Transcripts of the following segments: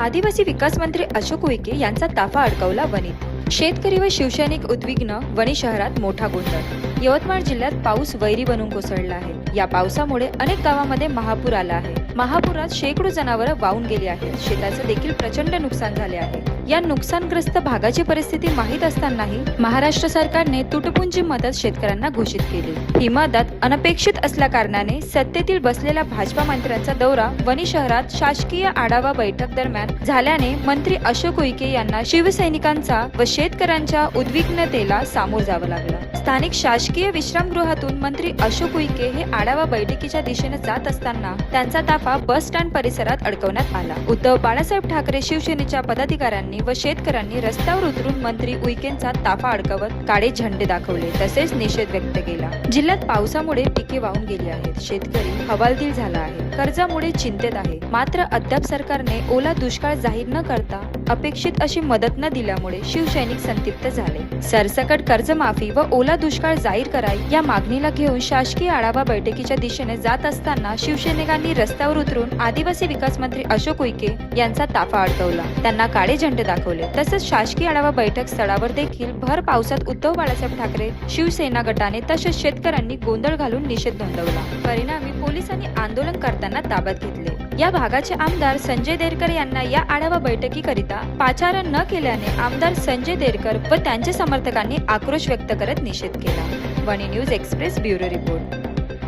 आदिवासी विकास मंत्री अशोक उईके यांचा ताफा अडकवला वणीत. शेतकरी व शिवसैनिक उद्विग्न वणी शहरात मोठा गोंधळ. यवतमाळ जिल्ह्यात पाऊस वैरी बनून कोसळला आहे. या पावसामुळे अनेक गावांमध्ये महापूर आला आहे. महापुरात शेकडो जनावरं वाहून गेली आहेत. शेताचं देखील प्रचंड नुकसान झाले आहे. या नुकसानग्रस्त भागाची परिस्थिती माहीत असतानाही महाराष्ट्र सरकारने तुटपुंजी मदत शेतकऱ्यांना घोषित केली. ही मदत अनपेक्षित असल्या कारणाने सत्तेतील बसलेल्या भाजपा मंत्र्यांचा दौरा वणी शहरात शासकीय आढावा बैठक दरम्यान झाल्याने मंत्री अशोक उईके यांना शिवसैनिकांचा व शेतकऱ्यांच्या उद्विग्नतेला सामोर जावं लागलं. स्थानिक शासकीय विश्रामगृहातून मंत्री अशोक उईके हे आढावा बैठकीच्या दिशेने जात असताना त्यांचा ताफा बस स्टँड परिसरात अडकवण्यात आला. उद्धव बाळासाहेब ठाकरे शिवसेनेच्या पदाधिकाऱ्यांनी व शेतकऱ्यांनी रस्त्यावर उतरून मंत्री उईकेंचा ताफा अडकवत काळे झेंडे दाखवले. तसेच निषेध व्यक्त केला. जिल्ह्यात पावसामुळे पिके वाहून गेली आहेत. शेतकरी हवालदिल झाला आहे. कर्जामुळे चिंतेत आहे. मात्र अद्याप सरकारने ओला दुष्काळ जाहीर न करता अपेक्षित अशी मदत न दिल्यामुळे शिवसैनिक संतप्त झाले. सरसकट कर्जमाफी व ओला दुष्काळ जाहीर कराय या मागणीला घेऊन शासकीय आढावा बैठकीच्या दिशेने जात असताना शिवसैनिकांनी रस्त्यावर उतरून आदिवासी विकास मंत्री अशोक उईके यांचा ताफा अडकवला. त्यांना काळे झेंडे दाखवले. तसेच शासकीय आढावा बैठक स्थळावर देखील भर पावसात उद्धव बाळासाहेब ठाकरे शिवसेना गटाने तसेच शेतकऱ्यांनी गोंधळ घालून निषेध नोंदवला. परिणामी पोलिसांनी आंदोलन करताना ताब्यात घेतले. या भागाचे आमदार संजय देरकर यांना या आढावा बैठकीकरिता पाचारण न केल्याने आमदार संजय देरकर व त्यांच्या समर्थकांनी आक्रोश व्यक्त करत निषेध केला. Wani news express bureau report.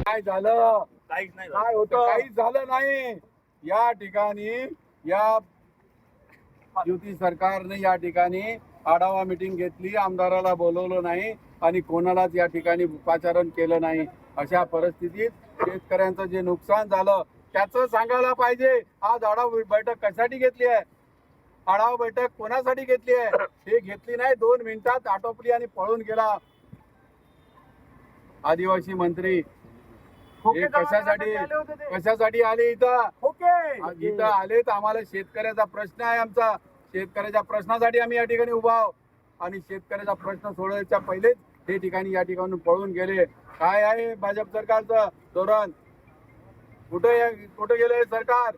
काय झालं? काहीच नाही झालं. काय होतं? काहीच झालं नाही. या ठिकाणी या युती सरकारने या ठिकाणी आढावा मिटिंग घेतली आमदाराला बोलवलं नाही आणि कोणालाच या ठिकाणी पाचारण केलं नाही. अशा परिस्थितीत शेतकऱ्यांचं जे नुकसान झालं त्याचं सांगायला पाहिजे. आज आढावा बैठक कशासाठी घेतली आहे? आढावा बैठक कोणासाठी घेतली आहे? हे घेतली नाही दोन मिनिटात आटोपली आणि पळून गेला. आदिवासी मंत्री हे कशासाठी? कशासाठी आले इथं? इथं आले तर आम्हाला शेतकऱ्याचा प्रश्न आहे आमचा. शेतकऱ्याच्या प्रश्नासाठी आम्ही या ठिकाणी उभा आहोत. आणि शेतकऱ्याचा प्रश्न सोडवायच्या पहिलेच हे ठिकाणी या ठिकाणून पळून गेले. काय आहे भाजप सरकारचं धोरण? कुठे कुठे गेले सरकार?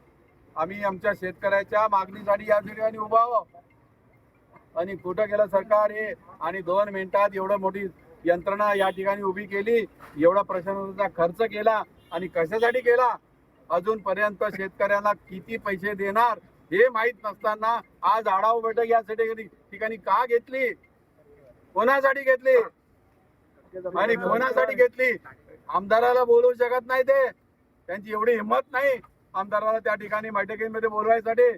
आम्ही आमच्या शेतकऱ्याच्या मागणीसाठी या ठिकाणी उभा आहोत. आणि कुठं गेलं सरकार हे? आणि दोन मिनिटात एवढं मोठी यंत्रणा या ठिकाणी उभी केली. एवढा प्रशासनाचा खर्च केला. आणि कशासाठी केला? अजूनपर्यंत शेतकऱ्यांना किती पैसे देणार हे माहीत नसताना आज आढावा बैठक यासाठी ठिकाणी का घेतली? कोणासाठी घेतली? आणि कोणासाठी घेतली? आमदाराला बोलवू शकत नाही ते. त्यांची एवढी हिंमत नाही आमदाराला त्या ठिकाणी बैठकीमध्ये बोलवायसाठी.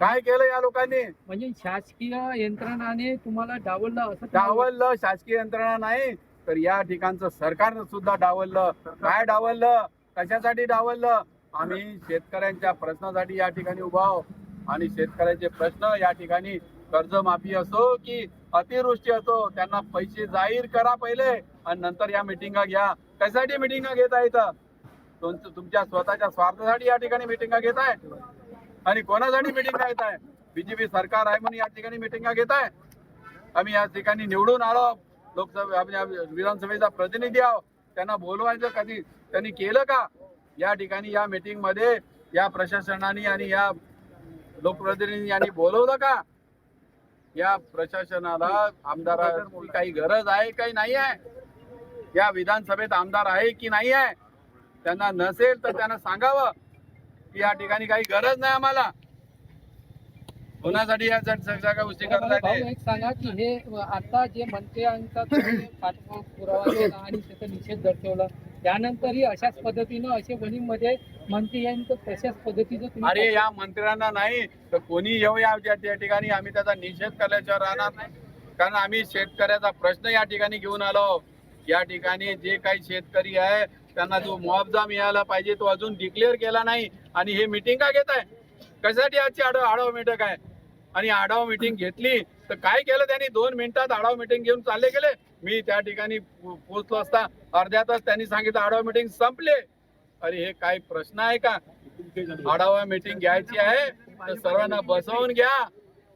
काय केलं या लोकांनी? म्हणजे शासकीय यंत्रणाने तुम्हाला डावललं असं डावललं शासकीय यंत्रणा नाही तर या ठिकाणचं सरकारनं सुद्धा डावललं. काय डावललं? कशासाठी डावललं? आम्ही शेतकऱ्यांच्या प्रश्नासाठी या ठिकाणी उभा आहोत. आणि शेतकऱ्यांचे प्रश्न या ठिकाणी कर्जमाफी असो की अतिवृष्टी असो त्यांना पैसे जाहीर करा पहिले आणि नंतर या मिटिंगा घ्या. कशासाठी मिटिंगा घेत आहे तुमच्या तुमच्या स्वतःच्या स्वार्थासाठी या ठिकाणी मिटिंगा घेत आहे? आणि कोणासाठी मिटिंगा घेत आहे? बीजेपी सरकार आहे म्हणून या ठिकाणी मिटिंगा घेत आहे? आम्ही या ठिकाणी निवडून आलो. लोकसभा विधानसभेचा प्रतिनिधी आहोत. त्यांना बोलवायचं कधी? त्यांनी केलं का? या ठिकाणी या मीटिंगमध्ये या प्रशासनाने आणि या लोकप्रतिनिधी यांनी बोलवलं का? या प्रशासनाला आमदाराची काही गरज आहे काही नाही आहे? या विधानसभेत आमदार आहे की नाही आहे? त्यांना नसेल तर त्यांना सांगावं की या ठिकाणी काही गरज नाही आम्हाला. कोणासाठी या जग- सगळ्या गोष्टी करत भाऊ, आहे एक सांगा की हे आता जे मंत्र्यांचा पाठपुरावा आणि त्याचा निषेध दर्शवला. त्यानंतरही अशाच पद्धतीनं असे वणीमध्ये मंत्री यांचं तशाच पद्धतीचं अरे या मंत्र्यांना नाही तर कोणी येऊ या त्या त्या ठिकाणी? आम्ही त्याचा निषेध केल्याशिवाय राहणार नाही कारण आम्ही शेतकऱ्याचा प्रश्न या ठिकाणी घेऊन आलो. या ठिकाणी जे काही शेतकरी आहे त्यांना जो मुआवजा मिळाला पाहिजे तो अजून डिक्लेअर केला नाही. आणि हे मिटिंग का घेत आहे कशासाठी आजची आढावा आढावा मिटिंग आहे? आणि आढावा मिटिंग घेतली. तर काय केलं त्यांनी? दोन मिनिटात आढावा मिटिंग घेऊन चालले गेले. मी त्या ठिकाणी पोहोचलो असता. अर्ध्या तास त्यांनी सांगितलं आढावा मिटिंग संपले. अरे हे काय प्रश्न आहे का? आढावा मिटिंग घ्यायची आहे. तर सर्वांना बसवून घ्या.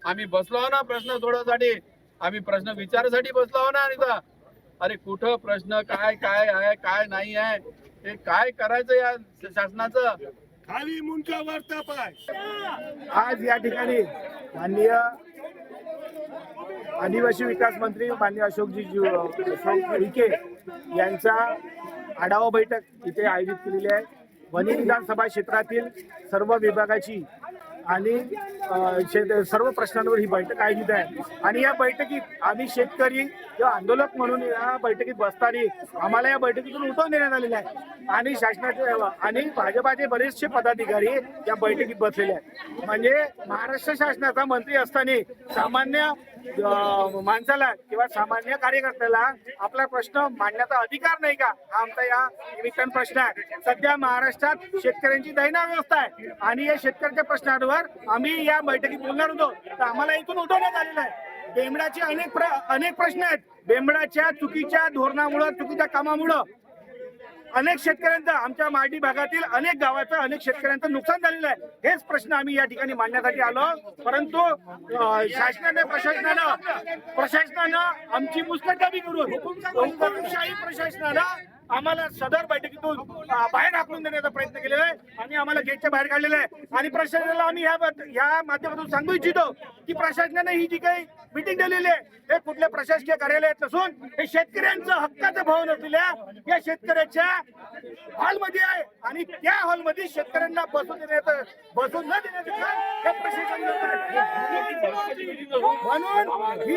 आम्ही बसलो ना प्रश्न सोडवण्यासाठी. आम्ही प्रश्न विचारासाठी बसलो आहो ना आणि अरे कुठं प्रश्न? काय काय आहे? काय नाही आहे? हे काय करायचं या शासनाचं? खाली मुंडका वरता पाय. आज या ठिकाणी माननीय आदिवासी विकास मंत्री माननीय अशोकजी अशोक उईके यांचा आढावा बैठक इथे आयोजित केलेली आहे. वनी विधानसभा क्षेत्रातील सर्व विभागाची आणि सर्व प्रश्नांवर ही बैठक आयोजित आहे. आणि या बैठकीत आम्ही शेतकरी किंवा आंदोलक म्हणून या बैठकीत बसताना आम्हाला या बैठकीतून उठवून देण्यात आलेले आहे. आणि शासनाचे आणि भाजपाचे बरेचसे पदाधिकारी या बैठकीत बसलेले आहेत. म्हणजे महाराष्ट्र शासनाचा मंत्री असताना सामान्य माणसाला किंवा सामान्य कार्यकर्त्याला आपला प्रश्न मांडण्याचा अधिकार नाही का? हा आमचा या निमित्तानं प्रश्न आहे. सध्या महाराष्ट्रात शेतकऱ्यांची दैना व्यवस्था आहे. आणि या शेतकऱ्याच्या प्रश्नांवर आम्ही या बैठकीत बोलणार होतो. तर आम्हाला इथून उठवण्यात आलेलं आहे. बेंबडाचे अनेक प्र अनेक प्रश्न आहेत. बेंबडाच्या चुकीच्या धोरणामुळं चुकीच्या कामामुळं अनेक शेतकऱ्यांचं आमच्या मार्डी भागातील अनेक गावाचं अनेक शेतकऱ्यांचं नुकसान झालेलं आहे. हेच प्रश्न आम्ही या ठिकाणी मांडण्यासाठी आलो. परंतु शासनाने प्रशासनानं प्रशासनानं आमची मुस्कटदाबी करून हुकुमशाही प्रशासनानं आम्हाला सदर बैठकीतून बाहेर हाकलून देण्याचा प्रयत्न केलेला आहे आणि आम्हाला गेटच्या बाहेर काढलेला आहे. आणि प्रशासनाला आम्ही ह्या ह्या माध्यमातून सांगू इच्छितो की प्रशासनाने ही जी काही मिटिंग दिलेली आहे हे कुठल्या प्रशासकीय कार्यालयात नसून हे शेतकऱ्यांचं हक्काचं भवन असलेल्या या शेतकऱ्याच्या हॉलमध्ये आहे. आणि त्या हॉलमध्ये शेतकऱ्यांना बसून देण्याचं बसून न देण्याचं काम हे प्रशासन म्हणून ही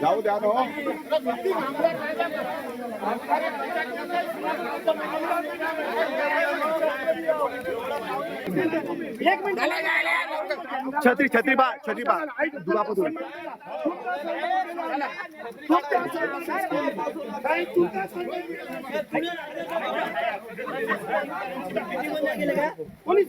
जाऊ द्या ना छत्री छत्री बा छत्री बा दुरापतून पुलिस